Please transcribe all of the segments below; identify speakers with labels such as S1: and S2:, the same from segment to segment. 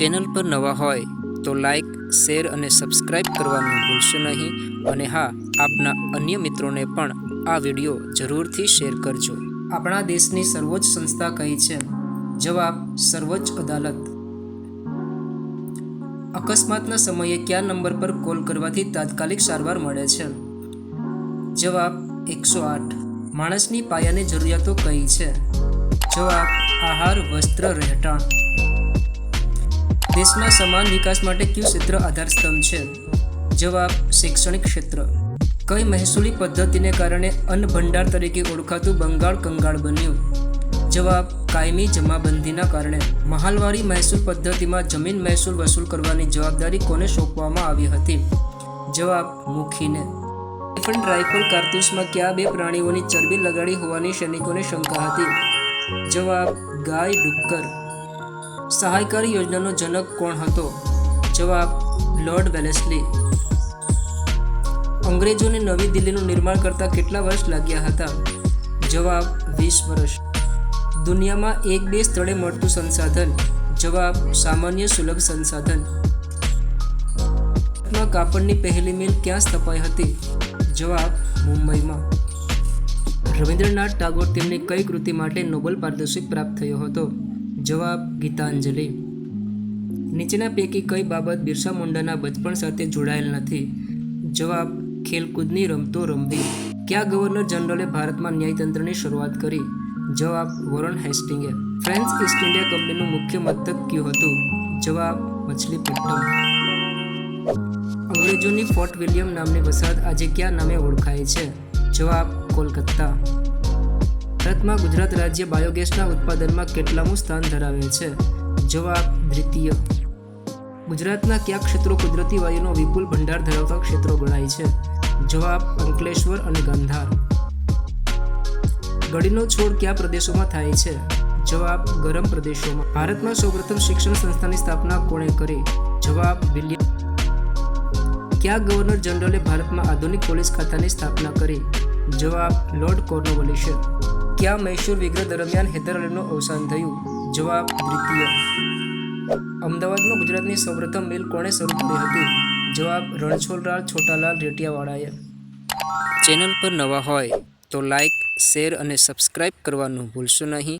S1: Channel પર નવા હોય તો લાઈક, શેર અને સબસ્ક્રાઈબ કરવાનું ભૂલશો નહીં. અને હા, આપના અન્ય મિત્રોને પણ આ વીડિયો જરૂરથી શેર કરજો. આપણા દેશની સર્વોચ્ચ સંસ્થા કઈ છે? જવાબ, સર્વોચ્ચ અદાલત. અકસ્માતના સમયે કયા નંબર પર કોલ કરવાથી તાત્કાલિક સારવાર મળે છે? જવાબ, એકસો આઠ. માણસની પાયાની જરૂરિયાતો કઈ છે? જવાબ, આહાર, વસ્ત્ર, રહેઠાણ. દેશના સમાન વિકાસ માટે કયું ક્ષેત્ર આધારસ્તંભ છે? જવાબ, શૈક્ષણિક ક્ષેત્ર. કઈ મહેસૂલી પદ્ધતિને કારણે અન્ન ભંડાર તરીકે ઓળખાતું બંગાળ કંગાળ બન્યું? જવાબ, કાયમી જમાબંધીના કારણે. મહાલવારી મહેસૂલ પદ્ધતિમાં જમીન મહેસૂલ વસૂલ કરવાની જવાબદારી કોને સોંપવામાં આવી હતી? જવાબ, મુખીને. ડિફરન્ટ રાઇફલ કારતૂસમાં કયા બે પ્રાણીઓની ચરબી લગાડી હોવાની સૈનિકોને શંકા હતી? જવાબ, ગાય ડુક્કર. સહાયકારી યોજનાનો જનક કોણ હતો? જવાબ, લોર્ડ વેલેસ્લી. અંગ્રેજોને નવી દિલ્હીનું નિર્માણ કરતા કેટલા વર્ષ લાગ્યા હતા? જવાબ, વીસ વર્ષ. દુનિયામાં એક બે સ્થળે મળતું સંસાધન. જવાબ, સામાન્ય સુલભ સંસાધન. કાપડની પહેલી મિલ ક્યાં સ્થપાઈ હતી? જવાબ, મુંબઈમાં. રવિન્દ્રનાથ ટાગોર તેમની કઈ કૃતિ માટે નોબલ પારિતોષિક પ્રાપ્ત થયો હતો? જવાબ, ગીતાંજલિ. નીચેના પૈકી કઈ બાબત બિરસા મુંડાના બચપણ સાથે જોડાયેલ નથી? જવાબ, ખેલકૂદની રમતો રમવી. કયા ગવર્નર જનરલે ભારતમાં ન્યાયતંત્રની શરૂઆત કરી? જવાબ, વોરન હેસ્ટિંગે. ફ્રેન્ચ ઈસ્ટ ઇન્ડિયા કંપનીનું મુખ્ય મથક કયું હતું? જવાબ મછલીપટ્ટમ અંગ્રેજોની ફોર્ટ વિલિયમ નામની વસાહત આજે ક્યાં નામે ઓળખાય છે? જવાબ, કોલકાતા. ભારતમાં ગુજરાત રાજ્ય બાયોગેસના ઉત્પાદનમાં કેટલામું સ્થાન ધરાવે છે? જવાબ, દ્વિતીય. ગુજરાતના કયા ક્ષેત્રો કુદરતી વાયુનો વિપુલ ભંડાર ધરાવતા ક્ષેત્રો ગણાય છે? જવાબ, અંકલેશ્વર અને ગાંધાર. ગડીનો છોડ કયા પ્રદેશોમાં થાય છે? જવાબ, ગરમ પ્રદેશોમાં. ભારતમાં સૌપ્રથમ શિક્ષણ સંસ્થાની સ્થાપના કોણે કરી? જવાબ, વિલિયમ. કયા ગવર્નર જનરલે ભારતમાં આધુનિક પોલીસ ખાતાની સ્થાપના કરી? જવાબ લોર્ડ કોર્નવોલિસે ક્યાં મૈસૂર વિગ્રહ દરમિયાન હૈદર અલીનું અવસાન થયું? જવાબ દ્વિતીય. અમદાવાદમાં ગુજરાતની સૌપ્રથમ મિલ કોણે શરૂ કરી હતી? જવાબ રણછોડરાવ છોટાલાલ રેટિયાવાળાએ. ચેનલ પર નવા હોય તો લાઈક, શેર અને સબસ્ક્રાઈબ કરવાનું ભૂલશો નહીં.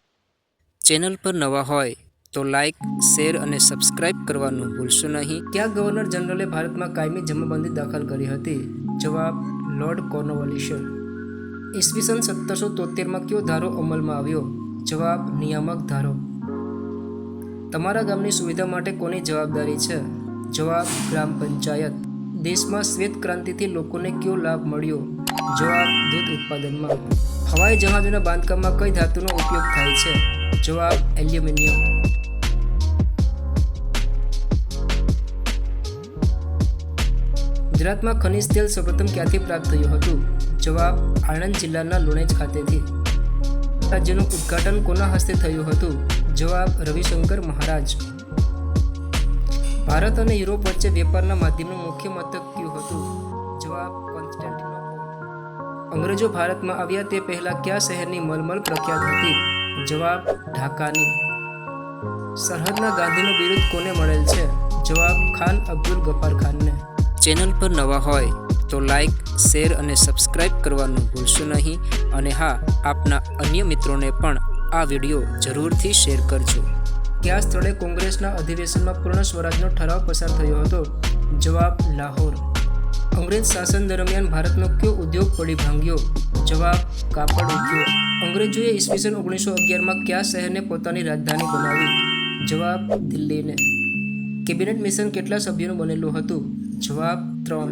S1: ચેનલ પર નવા હોય તો લાઈક, શેર અને સબસ્ક્રાઇબ કરવાનું ભૂલશો નહીં. ક્યાં ગવર્નર જનરલે ભારતમાં કાયમી જમાબંધી દાખલ કરી હતી? જવાબ લોર્ડ કોર્નવોલિસે ઈસવીસન સત્તરસો તોતેરમાં કયો ધારો અમલમાં આવ્યો? જવાબ, નિયામક ધારો. તમારા ગામની સુવિધા માટે કોની જવાબદારી છે? જવાબ, ગ્રામ પંચાયત. દેશમાં શ્વેત ક્રાંતિથી લોકોને કયો લાભ મળ્યો? જવાબ, દૂધ ઉત્પાદનમાં. હવાઈ જહાજોના બાંધકામમાં કઈ ધાતુનો ઉપયોગ થાય છે? જવાબ, એલ્યુમિનિયમ. ગુજરાતમાં ખનિજ તેલ સૌપ્રથમ ક્યાંથી પ્રાપ્ત થયું હતું? જવાબ આણંદ જિલ્લાના લુણેજ ખાતેથી. રાજ્યનું ઉદ્ઘાટન કોના હસ્તે થયું હતું? જવાબ રવિશંકર મહારાજ. ભારત અને યુરોપ વચ્ચે વેપારના માધ્યમનું મુખ્ય મથક કયું હતું? જવાબ અંગ્રેજો ભારતમાં આવ્યા તે પહેલા કયા શહેરની મલમલ પ્રખ્યાત હતી? જવાબ ઢાકાની. સરહદના ગાંધીનો બિરુદ કોને મળેલ છે? જવાબ ખાન અબ્દુલ ગફાર ખાનને. ચેનલ પર નવા હોય તો લાઇક શેર અને સબસ્ક્રાઇબ કરવાનું ભૂલશો નહીં. અને હા, આપના અન્ય મિત્રોને પણ આ વીડિયો જરૂરથી શેર કરજો. કયા સ્થળે કોંગ્રેસના અધિવેશનમાં પૂર્ણ સ્વરાજનો ઠરાવ પસાર થયો હતો? જવાબ, લાહોર. અંગ્રેજ શાસન દરમિયાન ભારતનો કયો ઉદ્યોગ પડી ભાંગ્યો? જવાબ, કાપડ ઉદ્યોગ. અંગ્રેજોએ ઈસવીસન ઓગણીસો અગિયારમાં કયા શહેરને પોતાની રાજધાની બનાવી? જવાબ, દિલ્હીને. કેબિનેટ મિશન કેટલા સભ્યોનું બનેલું હતું? જવાબ, ત્રણ.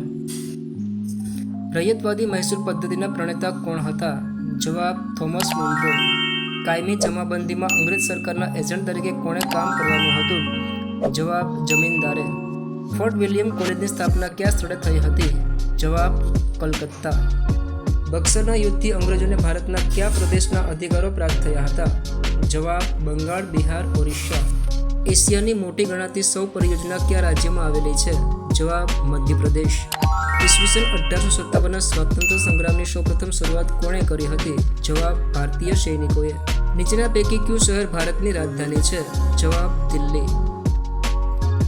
S1: રૈયતવાદી મહેસૂલ પદ્ધતિના પ્રણેતા કોણ હતા? જવાબ થોમસ મુન્ટ્રો કાયમી જમાબંધીમાં અંગ્રેજ સરકારના એજન્ટ તરીકે કોણે કામ કરવાનું હતું? જવાબ જમીનદારે. ફોર્ટ વિલિયમ કોલેજની સ્થાપના કયા સ્થળે થઈ હતી? જવાબ કલકત્તા. બક્સરના યુદ્ધથી અંગ્રેજોને ભારતના કયા પ્રદેશના અધિકારો પ્રાપ્ત થયા હતા? જવાબ બંગાળ, બિહાર, ઓરિસ્સા. એશિયાની મોટી ગણાતી સૌ પરિયોજના કયા રાજ્યમાં આવેલી છે? જવાબ મધ્યપ્રદેશ. ઈસવીસન અઢારસો સત્તાવનના સ્વતંત્ર સંગ્રામની સૌપ્રથમ શરૂઆત કોણે કરી હતી? જવાબ ભારતીય સૈનિકોએ. નીચેના પૈકી કયું શહેર ભારતની રાજધાની છે? જવાબ દિલ્હી.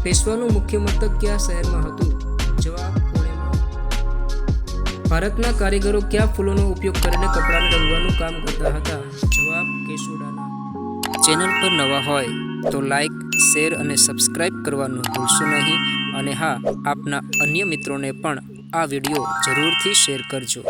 S1: પેશવાનું મુખ્ય મથક કયા શહેરમાં હતું? જવાબ ભારતના કારીગરો કયા ફૂલોનો ઉપયોગ કરીને કપડાને રંગવાનું કામ કરતા હતા? જવાબ કેસુડાના. ચેનલ પર નવા હોય તો લાઈક, શેર અને સબસ્ક્રાઇબ કરવાનું ભૂલશો નહીં. અને હા, આપના અન્ય મિત્રોને પણ આ વીડિયો જરૂરથી શેર કરજો.